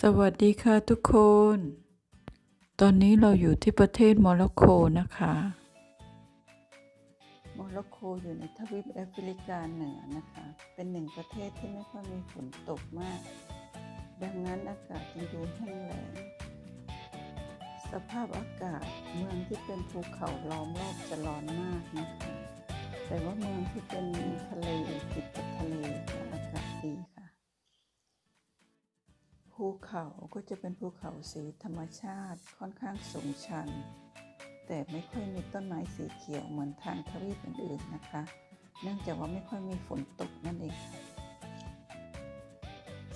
สวัสดีค่ะทุกคน ตอนนี้เราอยู่ที่ประเทศโมร็อกโกนะคะโมร็อกโกอยู่ในทวีปแอฟริกาเหนือนะคะ เป็นหนึ่งประเทศที่ไม่ค่อยมีฝนตกมาก ดังนั้นอากาศจึงดูแห้งแล้งสภาพอากาศเมืองที่เป็นภูเขาล้อมรอบจะร้อนมากนะคะ แต่ว่าเมืองที่เป็นทะเลติดกับทะเลอาก ภูเขาก็จะเป็นภูเขาสีธรรมชาติค่อนข้างสูงชัน แต่ไม่ค่อยมีต้นไม้สีเขียวเหมือนทางทวีปอื่นๆนะคะ เนื่องจากว่าไม่ค่อยมีฝนตกนั่นเองค่ะ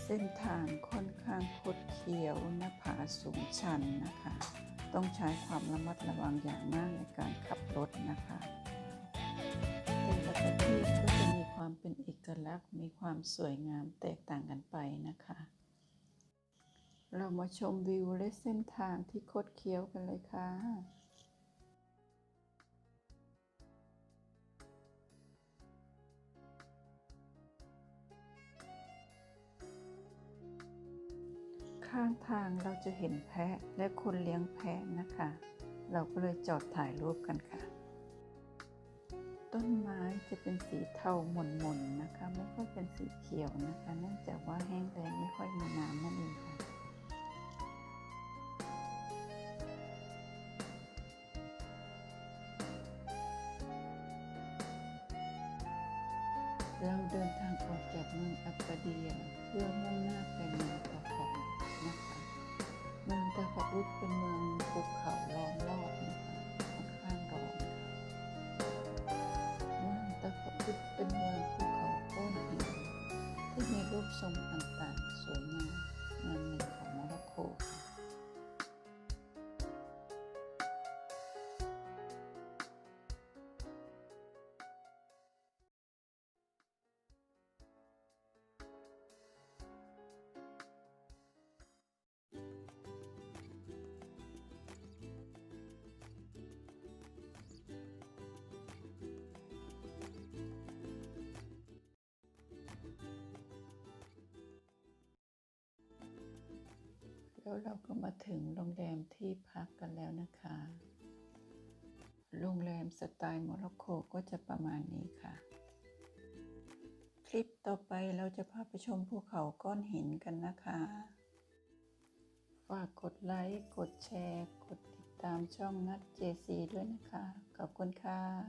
เส้นทางค่อนข้างคดเคี้ยวหน้าผาสูงชันนะคะ ต้องใช้ความระมัดระวังอย่างมากในการขับรถนะคะแต่ละประเทศก็จะมีความเป็นเอกลักษณ์มีความสวยงามแตกต่างกันไปนะคะ เรามาชมวิวและเส้นทางที่คดเคี้ยวกันเลยค่ะข้างทางเราจะเห็นแพะและคนเลี้ยงแพะนะคะ เราก็เลยจอดถ่ายรูปกันค่ะ ต้นไม้จะเป็นสีเทาหม่นๆนะคะ ไม่ค่อยเป็นสีเขียวนะคะ เนื่องจากว่าแห้งแล้งไม่ค่อยมีน้ำนั่นเองค่ะ เราเดินทางออกจากเมืองอัปปดี แล้วเราก็มาถึงโรงแรมที่พักกันแล้วนะคะ โรงแรมสไตล์โมร็อกโกก็จะประมาณนี้ค่ะ คลิปต่อไปเราจะพาไปชมภูเขาก้อนหินกันนะคะ ฝากกดไลค์ กดแชร์ กดติดตามช่องนัด JC ด้วยนะคะ ขอบคุณค่ะ